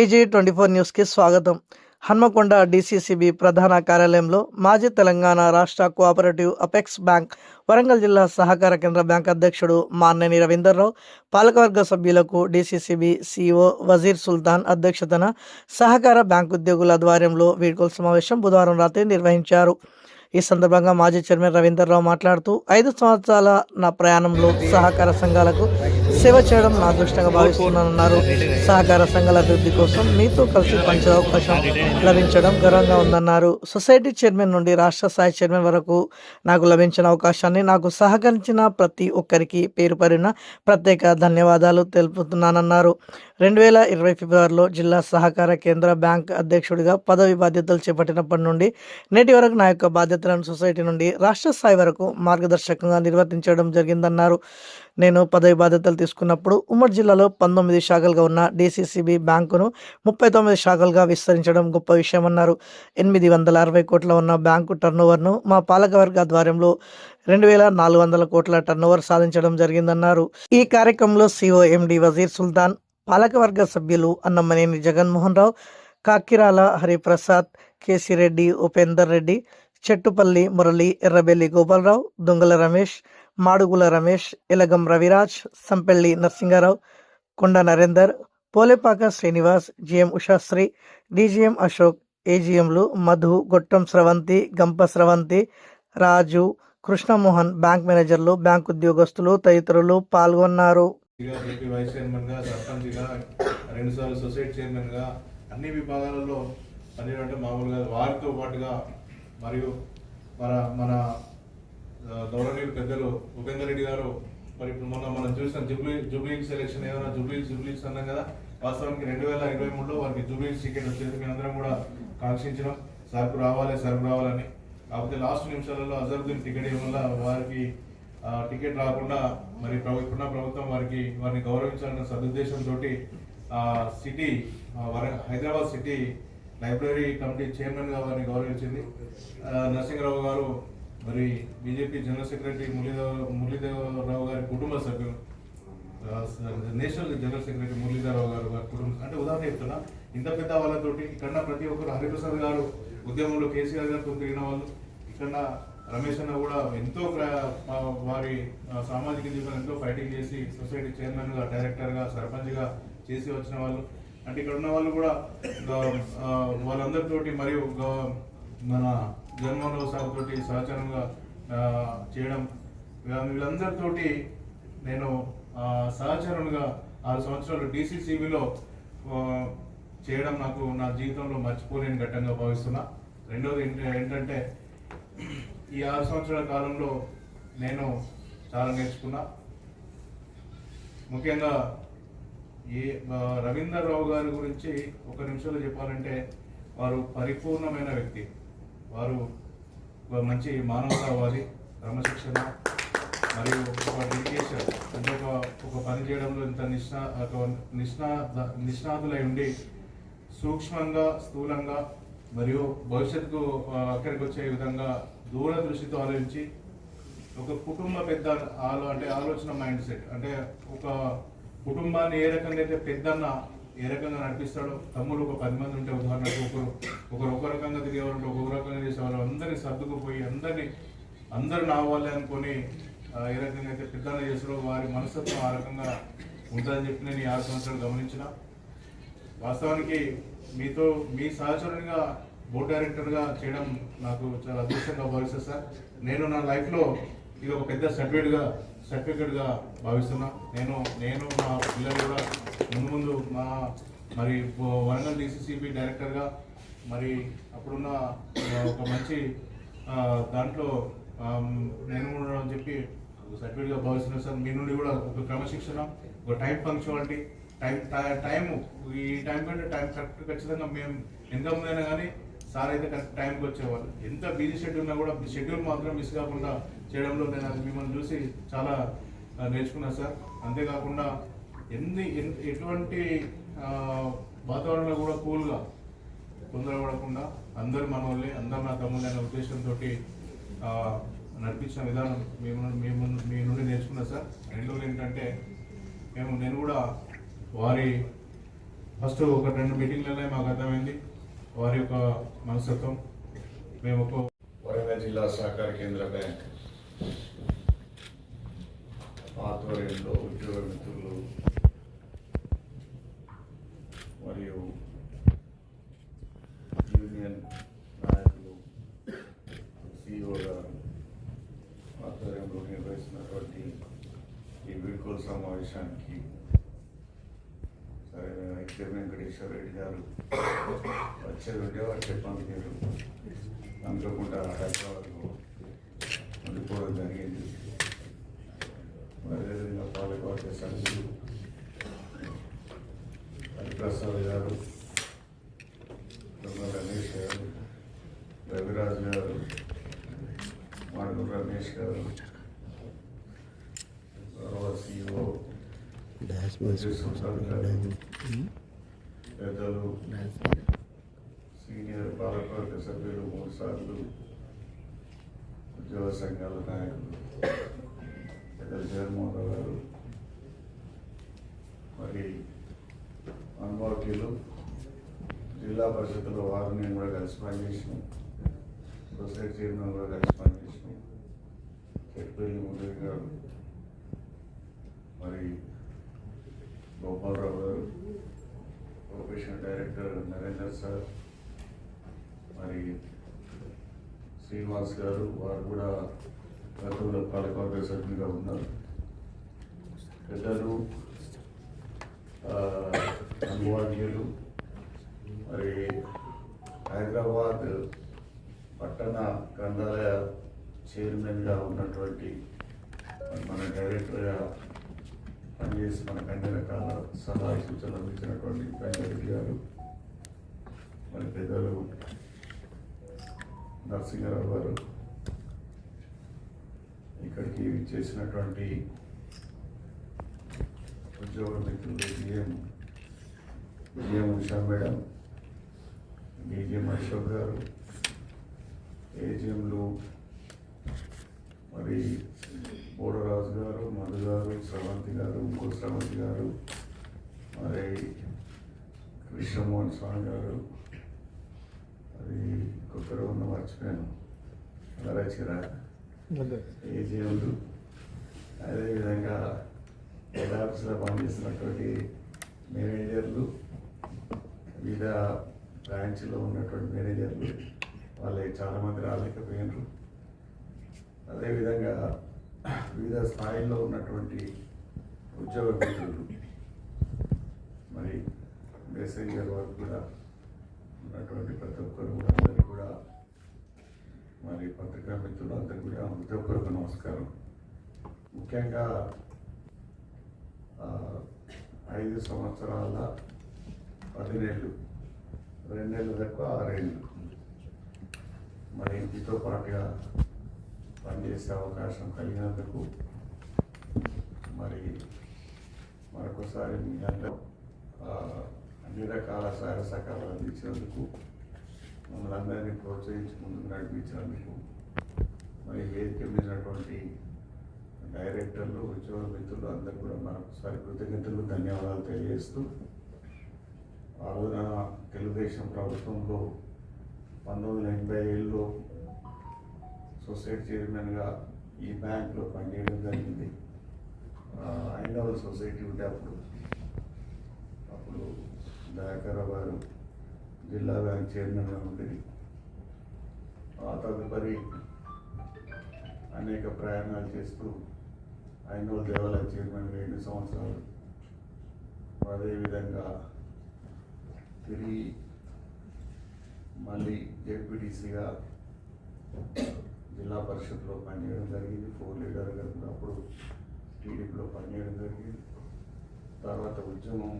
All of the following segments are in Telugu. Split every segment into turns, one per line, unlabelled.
బీజీ ట్వంటీ ఫోర్ న్యూస్కి స్వాగతం. హన్మకొండ డీసీసీబీ ప్రధాన కార్యాలయంలో మాజీ తెలంగాణ రాష్ట్ర కోఆపరేటివ్ అపెక్స్ బ్యాంక్ వరంగల్ జిల్లా సహకార కేంద్ర బ్యాంక్ అధ్యక్షుడు మాన్నేని రవీందర్రావు పాలకవర్గ సభ్యులకు డీసీసీబీ సీఈఓ వజీర్ సుల్తాన్ అధ్యక్షతన సహకార బ్యాంక్ ఉద్యోగుల ఆధ్వర్యంలో వీడ్కోలు సమావేశం బుధవారం రాత్రి నిర్వహించారు. ఈ సందర్భంగా మాజీ చైర్మన్ రవీందర్రావు మాట్లాడుతూ ఐదు సంవత్సరాల నా ప్రయాణంలో సహకార సంఘాలకు సేవ చేయడం నా అదృష్టంగా భావిస్తున్నానన్నారు. సహకార సంఘాల అభివృద్ధి కోసం మీతో కలిసి పనిచే అవకాశం లభించడం గర్వంగా ఉందన్నారు. సొసైటీ చైర్మన్ నుండి రాష్ట్ర స్థాయి చైర్మన్ వరకు నాకు లభించిన అవకాశాన్ని నాకు సహకరించిన ప్రతి ఒక్కరికి పేరు పరిన ప్రత్యేక ధన్యవాదాలు తెలుపుతున్నానన్నారు. రెండు వేల ఇరవై ఫిబ్రవరిలో జిల్లా సహకార కేంద్ర బ్యాంక్ అధ్యక్షుడిగా పదవి బాధ్యతలు చేపట్టినప్పటి నుండి నేటి వరకు నా యొక్క బాధ్యతలను సొసైటీ నుండి రాష్ట్ర స్థాయి వరకు మార్గదర్శకంగా నిర్వర్తించడం జరిగిందన్నారు. నేను పదవి బాధ్యతలు చేసుకున్నప్పుడు ఉమ్మడి జిల్లాలో పంతొమ్మిది శాఖలుగా ఉన్న డీసీసీబీ బ్యాంకును ముప్పై తొమ్మిది శాఖలుగా విస్తరించడం గొప్ప విషయమన్నారు. ఎనిమిది వందల అరవై కోట్ల ఉన్న బ్యాంకు టర్నోవర్ను మా పాలకవర్గ ఆధ్వర్యంలో రెండు వేల నాలుగు వందల కోట్ల టర్నోవర్ సాధించడం జరిగిందన్నారు. ఈ కార్యక్రమంలో సిఓ ఎండి వజీర్ సుల్తాన్ పాలకవర్గ సభ్యులు Annamaneni Jaganmohan Rao Kakirala Hariprasad KC Reddy Upender Reddy Chettupalli Murali Errabelli Gopalarao Dongala Ramesh Madugula Ramesh Elagam Raviraj Sampelli Narasingarao Konda Narender Polepaka Srinivas GM Ushasri DGM Ashok ఏజిఎంలు Madhu Gottam Sravanthi Gampa Sravanthi Raju Krishnamohan bank మేనేజర్లు బ్యాంక్ ఉద్యోగస్తులు తదితరులు పాల్గొన్నారు.
వైస్ సొసైటీ అన్ని విభాగాలలో పనిచేయడం మామూలుగా వారితో పాటుగా మరియు మన మన గౌరవనీయులు పెద్దలు ఉపేందర్ రెడ్డి గారు మరి ఇప్పుడు మొన్న మనం చూసిన జూబ్లీ జూబ్లీ సెలెక్షన్ ఏదైనా జూబ్లీ జూబ్లీస్ అన్నాం కదా వాస్తవానికి రెండు వేల ఇరవై మూడులో వారికి జూబ్లీ టికెట్ వచ్చేది. అందరం కూడా కాంక్షించడం సరుకు రావాలి సరుకు రావాలని. కాకపోతే లాస్ట్ నిమిషాలలో అజరుద్దీన్ టికెట్ ఇవ్వడం వల్ల వారికి టికెట్ రాకుండా మరి ఇప్పుడున్న ప్రభుత్వం వారికి వారిని గౌరవించాలన్న సదుద్దేశంతో city Hyderabad city library committee చైర్మన్గా వారిని గౌరవించింది. నరసింహరావు గారు మరి BJP general secretary Muralidhar Muralidhararao గారి కుటుంబ సభ్యులు నేషనల్ జనరల్ సెక్రటరీ మురళీధరరావు గారు గారి కుటుంబం అంటే ఉదాహరణ చెప్తున్నా ఇంత పెద్ద వాళ్ళతోటి ఇక్కడ ప్రతి ఒక్కరు హరిప్రసాద్ గారు ఉద్యమంలో కేసీఆర్ గారితో తిరిగిన వాళ్ళు ఇక్కడ రమేష్ అన్న కూడా ఎంతో ప్ర- వారి సామాజిక జీవనం ఎంతో ఫైటింగ్ చేసి సొసైటీ చైర్మన్గా డైరెక్టర్గా చేసి వచ్చిన వాళ్ళు. అంటే ఇక్కడ ఉన్న వాళ్ళు కూడా వాళ్ళందరితోటి మరియు మన జగన్మోహన్ రావు తోటి సహచరంగా చేయడం. వీళ్ళందరితోటి నేను ఆ, సహచరునిగా ఆరు సంవత్సరాలు డీసీసీబీలో చేయడం నాకు నా జీవితంలో మర్చిపోలేని ఘట్టంగా భావిస్తున్నా. రెండోది ఏంటంటే ఈ ఆరు సంవత్సరాల కాలంలో నేను చాలా నేర్చుకున్నా. ముఖ్యంగా ఏ రవీందర్ రావు గారి గురించి ఒక నిమిషంలో చెప్పాలంటే వారు పరిపూర్ణమైన వ్యక్తి. వారు మంచి మానవతావాది క్రమశిక్షణ మరియు ఒక డెడికేషన్ అంటే ఒక ఒక పని చేయడంలో ఇంత నిష్ణా ఒక నిష్ణా నిష్ణాతులై ఉండి సూక్ష్మంగా స్థూలంగా మరియు భవిష్యత్తుకు అక్కడికి వచ్చే విధంగా దూరదృష్టితో ఆలోచించి ఒక కుటుంబ పెద్ద ఆలో అంటే ఆలోచన మైండ్ సెట్. అంటే ఒక కుటుంబాన్ని ఏ రకంగా అయితే పెద్దన్న ఏ రకంగా నడిపిస్తాడో? తమ్ముడు ఒక పది మంది ఉంటే ఉదాహరణకు ఒకరు ఒకరు ఒక రకంగా తిరిగేవాళ్ళు ఒక ఒక్కొక్క రకంగా చేసేవాళ్ళు. అందరినీ సర్దుకుపోయి అందరినీ అందరు నావాలి వాళ్ళే అనుకొని ఏ రకంగా అయితే పెద్దలు చేస్తారో వారి మనస్తత్వం ఆ రకంగా ఉంటుందని చెప్పి నేను ఈ ఆరు సంవత్సరాలు గమనించిన. వాస్తవానికి మీతో మీ సహచరునిగా బోర్డు డైరెక్టర్గా చేయడం నాకు చాలా అదృష్టంగా భావిస్తుంది సార్. నేను నా లైఫ్లో ఇది ఒక పెద్ద సర్టిఫికేట్గా సర్టిఫికేట్గా భావిస్తున్నా. నేను నేను మా పిల్లలు కూడా ముందు ముందు మా మరి వరంగల్ డీసీసీబీ డైరెక్టర్గా మరి అప్పుడున్న ఒక మంచి దాంట్లో నేను కూడా అని చెప్పి సర్టిఫికేట్గా భావిస్తున్నాను సార్ మీ నుండి కూడా ఒక క్రమశిక్షణ ఒక టైం పంక్చువాలిటీ టైం టైం ఈ టైం కంటే టైం కరెక్ట్ ఖచ్చితంగా మేము ఎంత ముందైనా కానీ సార్ అయితే కరెక్ట్ టైంకి వచ్చేవాళ్ళు. ఎంత బిజీ షెడ్యూల్ ఉన్నా కూడా షెడ్యూల్ మాత్రం మిస్ కాకుండా చేయడంలో నేను అది మిమ్మల్ని చూసి చాలా నేర్చుకున్నా నేర్చుకున్నాను సార్. అంతేకాకుండా ఎన్ని ఎటువంటి వాతావరణంలో కూడా కూల్గా తొందరపడకుండా అందరు మన వాళ్ళే అందరు నా తమ్ముళ్ళు అనే ఉద్దేశంతో నడిపించిన విధానం మేము మేము మీ నుండి నేర్చుకున్నా సార్. రెండోది ఏంటంటే మేము నేను కూడా వారి ఫస్ట్ ఒక రెండు మీటింగ్లలో మాకు అర్థమైంది. వారి యొక్క మనస్తత్వం మేము
వరంగల్ జిల్లా సహకార కేంద్ర బ్యాంక్ ఆధ్వర్యంలో ఉద్యోగ మిత్రులు మరియు యూనియన్ నాయకులు సిఇఓ గారు ఆధ్వర్యంలో నిర్వహిస్తున్నటువంటి ఈ వీడ్కోలు సమావేశానికి ఐక్య వెంకటేశ్వర రెడ్డి గారు వచ్చేది ఉంటే వారు చెప్పండి మీరు. అనుకోకుండా హైదరాబాద్లో ఉండిపోవడం జరిగింది. అదేవిధంగా పాలకవర్గ సభ్యులు హరిప్రసాద్ గారు రమేష్ గారు రవిరాజు గారు మడుగు రమేష్ గారు గౌరవ సిఇఓ గారు పెద్దలు సీనియర్ పాలకవర్గ సభ్యులు మూడు సార్లు ఉద్యోగ సంఘాల నాయకులు పెద్దలు జగన్మోహన్ రావు గారు మరి అనుభవకులు జిల్లా పరిషత్తులో వారు నేను కూడా కలిసి పనిచేసినాం. సొసైటీ చైర్మన్ కూడా కలిసి పనిచేసినాం. చెట్టుపల్లి మురళి గారు మరి గోపాలరావు గారు ప్రొఫెషనల్ డైరెక్టర్ నరేందర్ సార్ మరి శ్రీనివాస్ గారు వారు కూడా గతంలో పాలకవర్గ సభ్యులుగా ఉన్నారు. పెద్దలు అనువాద్యులు మరి హైదరాబాద్ పట్టణ గ్రంథాలయ చైర్మన్గా ఉన్నటువంటి మన డైరెక్టర్గా పనిచేసి మన అన్ని రకాల సలహా సూచనలు ఇచ్చినటువంటి వెంకటరెడ్డి గారు మరి పెద్దలు నరసింహారావు గారు ఇక్కడికి చేసినటువంటి ఉద్యోగ మిత్రులు BM BM Usha madam BGM Ashok గారు ఏజిఎంలు మరి బోడరాజు గారు మధు గారు స్రవంతి గారు ఇంకో స్రవంతి గారు మరి కృష్ణమోహన్ స్వామి గారు. అది ఇంకొకరు ఉన్న మర్చిపోయాను. నరచిరా ఏజీఎంలు అదేవిధంగా హెడ్ ఆఫీస్లో పనిచేస్తున్నటువంటి మేనేజర్లు వివిధ బ్రాంచ్లో ఉన్నటువంటి మేనేజర్లు వాళ్ళు చాలామంది రాలేకపోయినారు. అదేవిధంగా వివిధ స్థాయిల్లో ఉన్నటువంటి ఉద్యోగ మిత్రులు. మరి మెసేంజర్ వరకు కూడా ఉన్నటువంటి ప్రతి ఒక్కరు కూడా అందరికీ కూడా మరి పత్రికా మిత్రులు అందరికీ కూడా హృదయపూర్వక నమస్కారం. ముఖ్యంగా ఐదు సంవత్సరాల పది రెండేళ్ళు తక్కువ ఆరేళ్ళు. మరి ఇంటితో పాటుగా పనిచేసే అవకాశం కలిగినందుకు మరి మరొకసారి మీ అందరూ అన్ని రకాల సహాయ సహకారాలు అందించినందుకు మమ్మల్ని అందరినీ ప్రోత్సహించి ముందుకు నడిపించినందుకు మరి వేదిక మీదటువంటి డైరెక్టర్లు ఉద్యోగ మిత్రులు అందరూ కూడా మరొకసారి కృతజ్ఞతలు ధన్యవాదాలు తెలియజేస్తూ ఆ రోజున తెలుగుదేశం ప్రభుత్వంలో పంతొమ్మిది వందల ఎనభై ఏళ్ళలో సొసైటీ చైర్మన్గా ఈ బ్యాంక్లో పనిచేయడం జరిగింది. ఐదవ సొసైటీ ఉంటే అప్పుడు. అప్పుడు దయాకర్రావు గారు జిల్లా బ్యాంక్ చైర్మన్గా ఉండేది ఆ తదుపరి అనేక ప్రయాణాలు చేస్తూ ఐనో దేవాలయ చైర్మన్గా ఎన్ని సంవత్సరాలు? అదేవిధంగా తిరిగి మళ్ళీ జెడ్పీటీసీగా జిల్లా పరిషత్లో పనిచేయడం జరిగింది. ఫోర్ లీడర్గా కూడా అప్పుడు టీడీపీలో పనిచేయడం జరిగింది. తర్వాత ఉద్యమం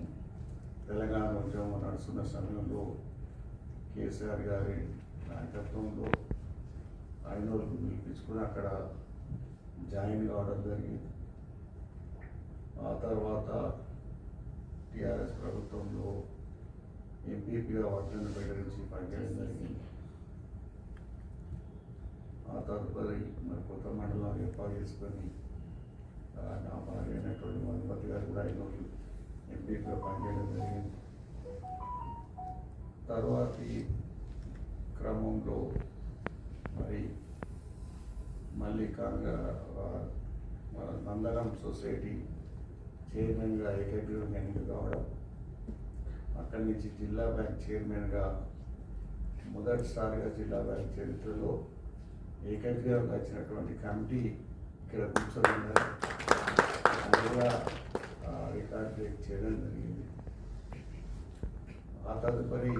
తెలంగాణ ఉద్యమం నడుస్తున్న సమయంలో కేసీఆర్ గారి నాయకత్వంలో ఐనోళ్ళకు పిలిపించుకుని అక్కడ జాయిన్ కావడం జరిగింది. ఆ తర్వాత టీఆర్ఎస్ ప్రభుత్వంలో ఎంపీపీగా వర్ధనపేట నుంచి పనిచేయడం జరిగింది. తదుపరి మరి కొత్త మండలం ఏర్పాటు చేసుకొని నా భార్య అయినటువంటి మధుమతి గారు కూడా ఐదు ఎంపీగా పనిచేయడం జరిగింది. తర్వాతి క్రమంలో మరి మళ్ళీ కాంగ నందనం సొసైటీ చైర్మన్గా ఏకగ్రీవంగా ఎన్నిక కావడం అక్కడి నుంచి జిల్లా బ్యాంక్ చైర్మన్గా మొదటిసారిగా జిల్లా బ్యాంక్ చరిత్రలో ఏకగ్రీవంగా వచ్చినటువంటి కమిటీ ఇక్కడ కూర్చొని ఉన్నారు. కూడా రికార్డ్ చేయడం జరిగింది ఆ తదుపరి